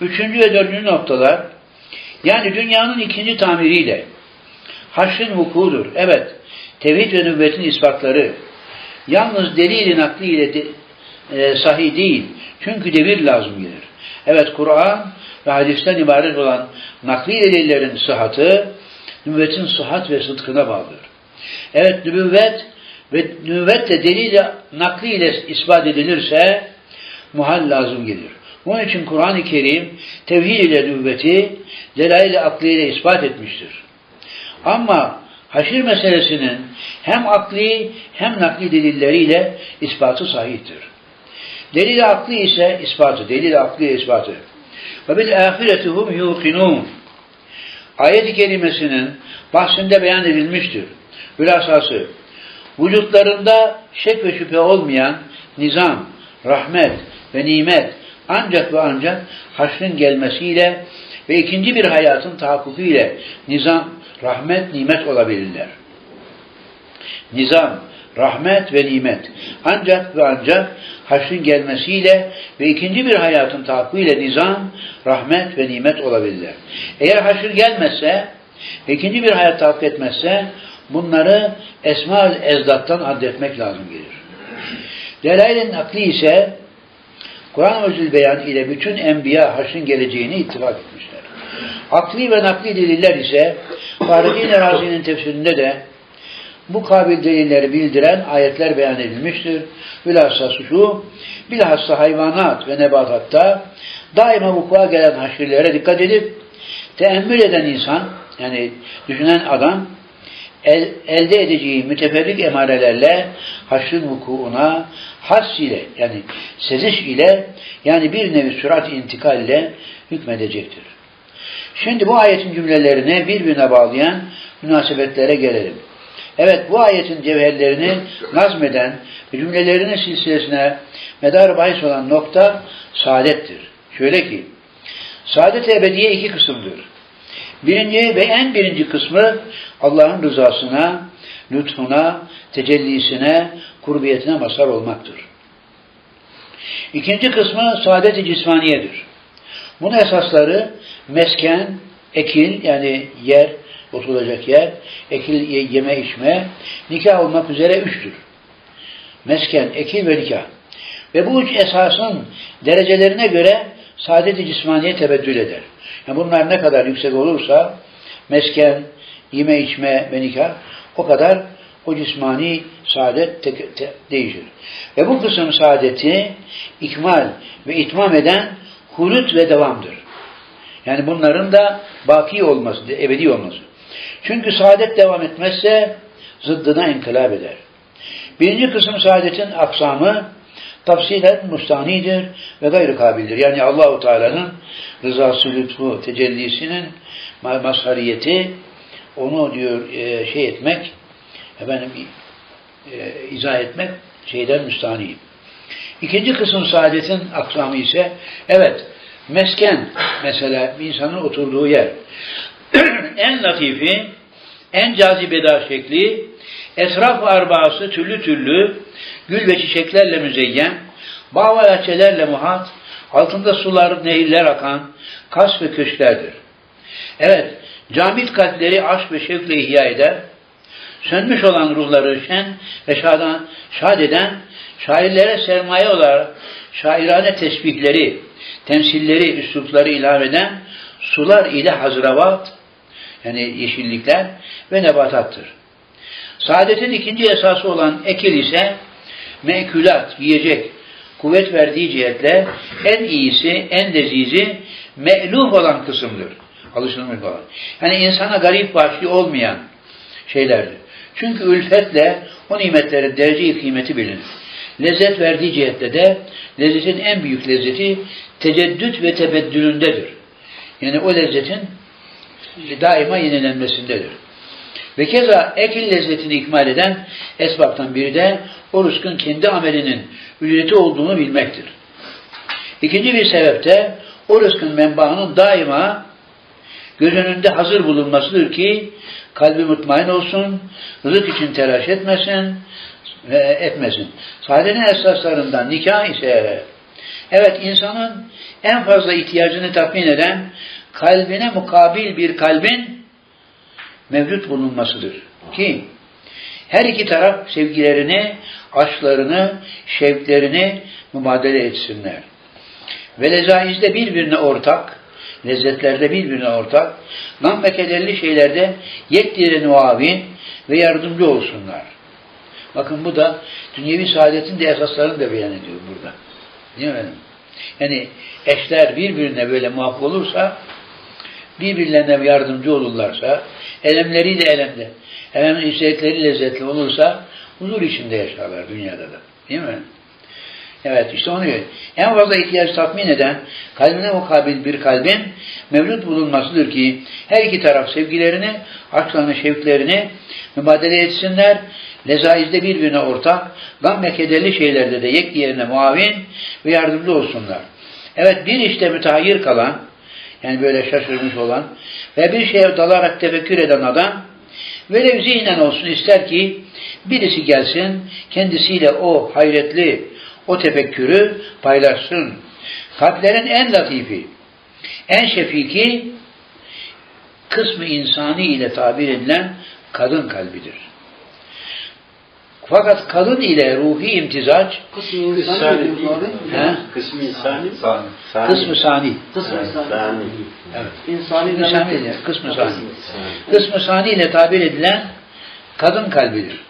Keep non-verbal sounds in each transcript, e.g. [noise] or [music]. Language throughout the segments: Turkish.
Üçüncü ve dördüncü noktalar, yani dünyanın ikinci tamiriyle, haşrın vukudur. Evet, tevhid ve nübüvvetin ispatları, yalnız delil-i nakli ile de, e, sahih değil, çünkü devir lazım gelir. Evet, Kur'an ve hadisten ibaret olan nakli delillerin sıhhatı, nübüvvetin sıhhat ve sıdkına bağlıdır. Evet, nübüvvet ve nübüvvet de delil nakli ile ispat edilirse, muhal lazım gelir. Bunun için Kur'an-ı Kerim tevhid ile nübüvveti delail-i akli ile ispat etmiştir. Ama haşir meselesinin hem akli hem nakli delilleriyle ispatı sahihtir. Delil akli ise ispatı, delil akli ispatı. Ve bil ahiretihum yuqinun. Ayet-i kerimesinin bahsinde beyan edilmiştir. Hülasası, vücutlarında şek ve şüphe olmayan nizam, rahmet ve nimet ancak ve ancak haşrın gelmesiyle ve ikinci bir hayatın tahakkukiyle nizam, rahmet, nimet olabilirler. Nizam, rahmet ve nimet ancak ve ancak haşrın gelmesiyle ve ikinci bir hayatın tahakkukiyle nizam, rahmet ve nimet olabilirler. Eğer haşr gelmezse ve ikinci bir hayat tahakkuk etmezse bunları esma-ül ezdattan addetmek lazım gelir. Delail-i ise Kur'an özül beyan ile bütün enbiya haşrın geleceğini ittifak etmişler. Akli ve nakli deliller ise Fahrettin [coughs] Erazi'nin tefsirinde de bu kabil delilleri bildiren ayetler beyan edilmiştir. Bilhassa şu, bilhassa hayvanat ve nebatatta daima vuku'a gelen haşirlere dikkat edip teemmül eden insan, yani düşünen adam el, elde edeceği müteferrik emarelerle haşrın vukuuna has ile yani seziş ile yani bir nevi sürat intikal ile hükmedecektir. Şimdi bu ayetin cümlelerine birbirine bağlayan münasebetlere gelelim. Evet bu ayetin cevherlerini nazmeden cümlelerinin silsilesine medar bahis olan nokta saadettir. Şöyle ki saadet ebediye iki kısımdır. Birinci ve en birinci kısmı Allah'ın rızasına, lütfuna, tecellisine, kurbiyetine mazhar olmaktır. İkinci kısmı saadet-i cismaniyedir. Bunun esasları mesken, ekil yani yer, oturacak yer, ekil yeme içme, nikah olmak üzere üçtür. Mesken, ekil ve nikah. Ve bu üç esasın derecelerine göre saadet-i cismaniye tebeddül eder. Yani bunlar ne kadar yüksek olursa mesken, yeme içme ve nikah o kadar o cismani saadet te, te, değişir. Ve bu kısım saadeti ikmal ve itmam eden hulut ve devamdır. Yani bunların da baki olması, ebedi olması. Çünkü saadet devam etmezse zıddına inkılap eder. Birinci kısım saadetin aksamı tafsilen mustanidir ve gayrı kabildir. Yani Allahu Teala'nın rızası, lütfu, tecellisinin mazhariyeti onu diyor e, şey etmek efendim e, izah etmek şeyden müstani. İkinci kısım saadetin aksamı ise evet mesken mesela bir insanın oturduğu yer [clears throat] en latifi en cazibedar şekli etraf arbası türlü türlü gül ve çiçeklerle müzeyyen bağ ve bahçelerle muhat altında sular, nehirler akan kas ve köşklerdir. Evet, camit kalpleri aşk ve şevkle ihya eder, sönmüş olan ruhları şen ve şadan, şad eden, şairlere sermaye olarak şairane tesbihleri, temsilleri, üslupları ilave eden sular ile hazravat, yani yeşillikler ve nebatattır. Saadetin ikinci esası olan ekil ise mekülat, yiyecek, kuvvet verdiği cihetle en iyisi, en lezizi, me'luf olan kısımdır. Alışılmış olan. Yani insana garip vahşi olmayan şeylerdir. Çünkü ülfetle o nimetlerin derece kıymeti bilinir. Lezzet verdiği cihette de lezzetin en büyük lezzeti teceddüt ve tebeddülündedir. Yani o lezzetin daima yenilenmesindedir. Ve keza ekil lezzetini ikmal eden esbaptan biri de o rızkın kendi amelinin ücreti olduğunu bilmektir. İkinci bir sebep de o rızkın menbaının daima göz önünde hazır bulunmasıdır ki kalbi mutmain olsun, rızık için telaş etmesin ve etmesin. Saadetin esaslarından nikah ise Evet insanın en fazla ihtiyacını tatmin eden kalbine mukabil bir kalbin mevcut bulunmasıdır. Ki her iki taraf sevgilerini, aşklarını, şevklerini mübadele etsinler. Ve lezaizde birbirine ortak, lezzetlerde birbirine ortak, gam ve kederli şeylerde yekdiren muavin ve yardımcı olsunlar. Bakın bu da dünyevi saadetin de esaslarını da beyan ediyor burada. Değil mi efendim? Yani eşler birbirine böyle muvaffak olursa, birbirlerine yardımcı olurlarsa, elemleri de elemde, elem istekleri lezzetli olursa, huzur içinde yaşarlar dünyada da. Değil mi? Evet işte onu diyor. En fazla ihtiyaç tatmin eden kalbine mukabil bir kalbin mevcut bulunmasıdır ki her iki taraf sevgilerini, aşklarını, şevklerini mübadele etsinler. Lezaizde birbirine ortak, gam ve kederli şeylerde de yek diğerine muavin ve yardımcı olsunlar. Evet bir işte mütehayyir kalan, yani böyle şaşırmış olan ve bir şeye dalarak tefekkür eden adam velev zihnen olsun ister ki birisi gelsin kendisiyle o hayretli o tefekkürü paylaşsın. Kalplerin en latifi, en şefiki kısmı insani ile tabir edilen kadın kalbidir. Fakat kadın ile ruhi imtizaç Kısmı he, Kısmı insani. Sani. kısmı sani. Kısmı. Sani. Evet. İnsani Kısmı sani, kısmı sani. Kısmı sani ile tabir edilen kadın kalbidir.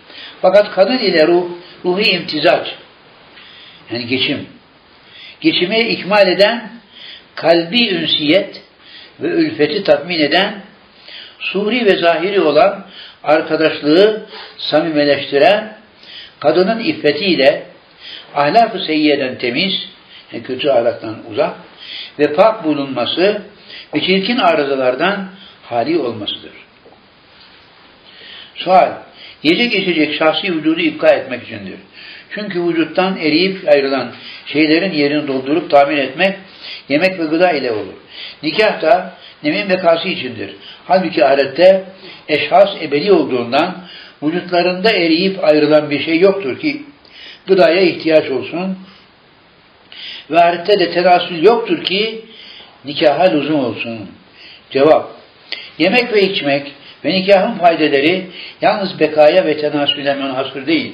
Fakat kadın ile ruh, ruhi imtizaç, yani geçim, geçimi ikmal eden, kalbi ünsiyet ve ülfeti tatmin eden, suri ve zahiri olan arkadaşlığı samimeleştiren, kadının iffetiyle ahlak-ı seyyeden temiz, yani kötü ahlaktan uzak ve pak bulunması ve çirkin arızalardan hali olmasıdır. Sual, yiyecek içecek şahsi vücudu ipka etmek içindir. Çünkü vücuttan eriyip ayrılan şeylerin yerini doldurup tahmin etmek yemek ve gıda ile olur. Nikah da nemin bekası içindir. Halbuki ahirette eşhas ebedi olduğundan vücutlarında eriyip ayrılan bir şey yoktur ki gıdaya ihtiyaç olsun. Ve ahirette de tenasül yoktur ki nikaha lüzum olsun. Cevap. Yemek ve içmek ve nikahın faydeleri yalnız bekaya ve tenasüle münhasır değil.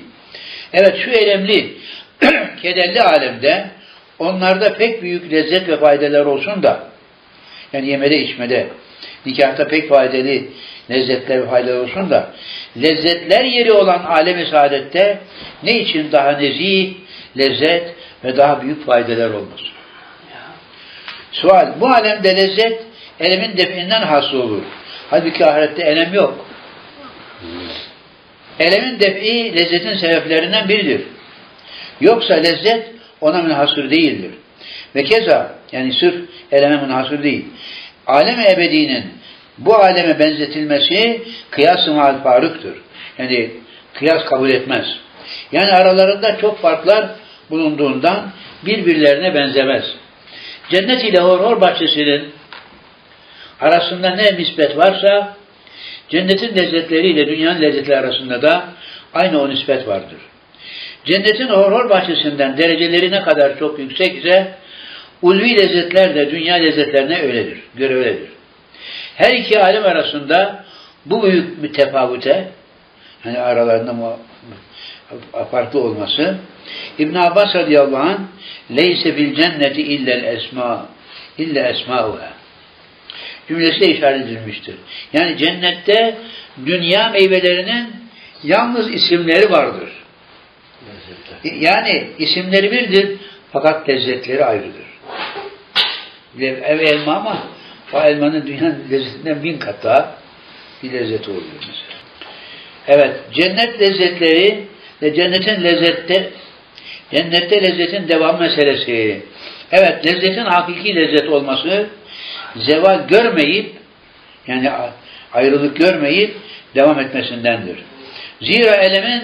Evet şu elemli, [clears throat] kederli alemde onlarda pek büyük lezzet ve faydeler olsun da yani yemede içmede nikahta pek faydalı lezzetler ve faydalar olsun da lezzetler yeri olan alem-i saadette ne için daha nezih, lezzet ve daha büyük faydalar olmasın? Sual, bu alemde lezzet elemin definden hasıl olur. Halbuki ahirette elem yok. Elemin defi lezzetin sebeplerinden biridir. Yoksa lezzet ona münhasır değildir. Ve keza yani sırf eleme münhasır değil. Alem-i ebedinin bu aleme benzetilmesi kıyas-ı farıktır. Yani kıyas kabul etmez. Yani aralarında çok farklar bulunduğundan birbirlerine benzemez. Cennet ile hor hor bahçesinin arasında ne nispet varsa cennetin lezzetleriyle dünyanın lezzetleri arasında da aynı o nispet vardır. Cennetin hor hor bahçesinden dereceleri ne kadar çok yüksek ise ulvi lezzetler de dünya lezzetlerine öyledir, göre öyledir. Her iki alem arasında bu büyük bir tefavüte, hani aralarında farklı olması, İbn Abbas radıyallahu anh leyse fil cenneti illel esma illa esmauha cümlesiyle işaret edilmiştir. Yani cennette dünya meyvelerinin yalnız isimleri vardır. Yani isimleri birdir fakat lezzetleri ayrıdır. Ev elma ama o elmanın dünyanın lezzetinden bin kat daha bir lezzeti oluyor mesela. Evet, cennet lezzetleri ve cennetin lezzette cennette lezzetin devam meselesi. Evet, lezzetin hakiki lezzet olması zeval görmeyip yani ayrılık görmeyip devam etmesindendir. Zira elemin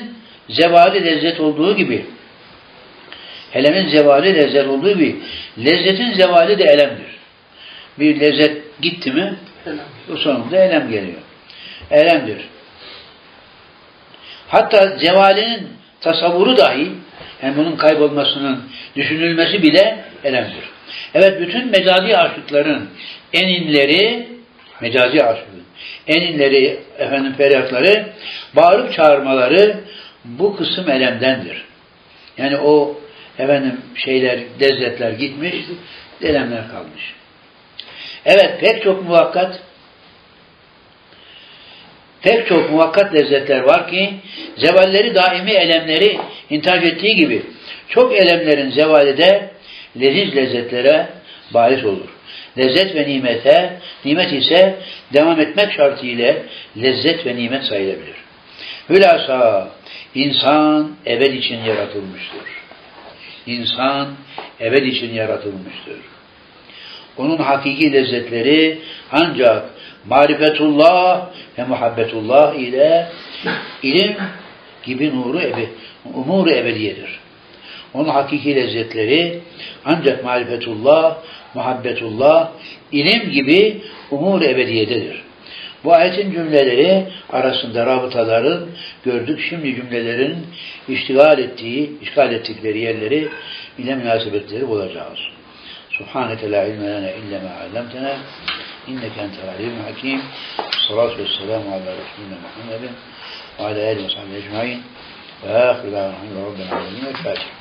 zevali lezzet olduğu gibi elemin zevali lezzet olduğu gibi lezzetin zevali de elemdir. Bir lezzet gitti mi o sonunda elem geliyor. Elemdir. Hatta zevalinin tasavvuru dahi yani bunun kaybolmasının düşünülmesi bile elemdir. Evet bütün mecazi aşıkların eninleri mecazi aşıkın eninleri efendim feryatları bağırıp çağırmaları bu kısım elemdendir. Yani o efendim şeyler lezzetler gitmiş elemler kalmış. Evet pek çok muvakkat pek çok muvakkat lezzetler var ki zevalleri daimi elemleri intihac ettiği gibi çok elemlerin zevali de leziz lezzetlere bahis olur. Lezzet ve nimete, nimet ise devam etmek şartıyla lezzet ve nimet sayılabilir. Hülasa insan ebed için yaratılmıştır. İnsan ebed için yaratılmıştır. Onun hakiki lezzetleri ancak marifetullah ve muhabbetullah ile ilim gibi nuru ebe, umuru ebediyedir. Onun hakiki lezzetleri ancak marifetullah, muhabbetullah, ilim gibi umur ebediyededir. Bu ayetin cümleleri arasında rabıtaların gördük. Şimdi cümlelerin iştigal ettiği, işgal ettikleri yerleri ile münasebetleri bulacağız. سبحانك لا علم لنا إلا ما علمتنا إنك أنت العليم الحكيم. والصلاة والسلام على رسولنا محمد وعلى آله وصحبه أجمعين. وآخر دعوة الحمد لله رب العالمين الفاتحة.